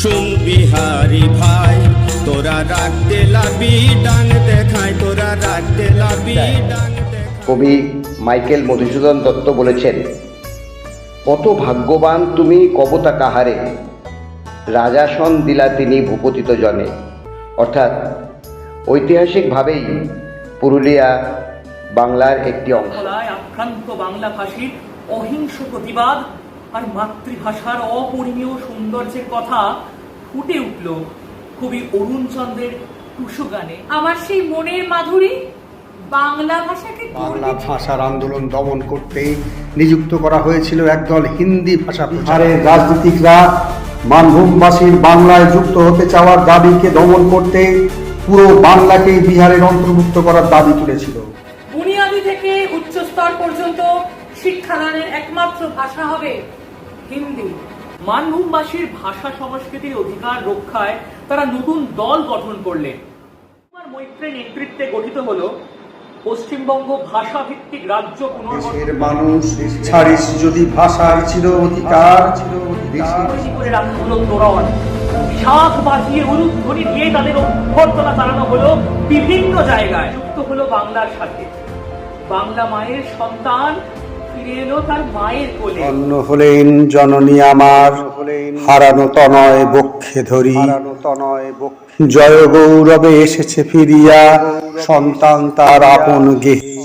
শুন বিহারি ভাই তোরা রাখতে লাবি ডান দেখায় তোরা রাখতে লাবি ডাং দেখায়। কবি মাইকেল মধুসূদন দত্ত বলেছেন কত ভাগ্যবান তুমি কবতা কাহারে। রাজাসন দিলা তিনি ভূপতিত জনে। অর্থাৎ ঐতিহাসিকভাবেই পুরুলিয়া বাংলার একটি অংশ। আক্রান্ত বাংলা ভাষীর অহিংস প্রতিবাদ আর মাতৃভাষার অপরিমেয় সৌন্দর্যের কথা ফুটে উঠল কবি অরুণ চন্দ্রের টুসু গানে আমার সেই মনের মাধুরী বাংলা ভাষাকে বাংলা ভাষার আন্দোলন দমন করতে নিযুক্ত করা হয়েছিল একদল হিন্দি ভাষা বিহারের রাজনীতিকরা মানভূমবাসীর বাংলায় যুক্ত হতে চাওয়ার দাবিকে দমন করতে পুরো বাংলাকেই বিহারের অন্তর্ভুক্ত করার দাবি তুলেছিল। বুনিয়াদি থেকে উচ্চ স্তর পর্যন্ত শিক্ষাদানের একমাত্র ভাষা হবে হিন্দি। মানভূমবাসীর ভাষা সংস্কৃতির অধিকার রক্ষায় তারা নতুন দল গঠন করলেন। মৈত্রের নেতৃত্বে গঠিত হলো পশ্চিমবঙ্গ ভাষা ভিত্তিক রাজ্য দেশের মানুষ ছাড়িস যদি ভাষার চির অধিকার করে তোরণ। শাখ বাজিয়ে উলুধ্বনি দিয়ে তাদের অভ্যর্থনা চালানো হলো বিভিন্ন জায়গায়। যুক্ত হলো বাংলার সাথে। বাংলা মায়ের সন্তান অন্য হলেন জননী আমার। হারানো তনয় বক্ষে ধরি। জয় গৌরবে এসেছে ফিরিয়া। সন্তান তার আপন গেহে।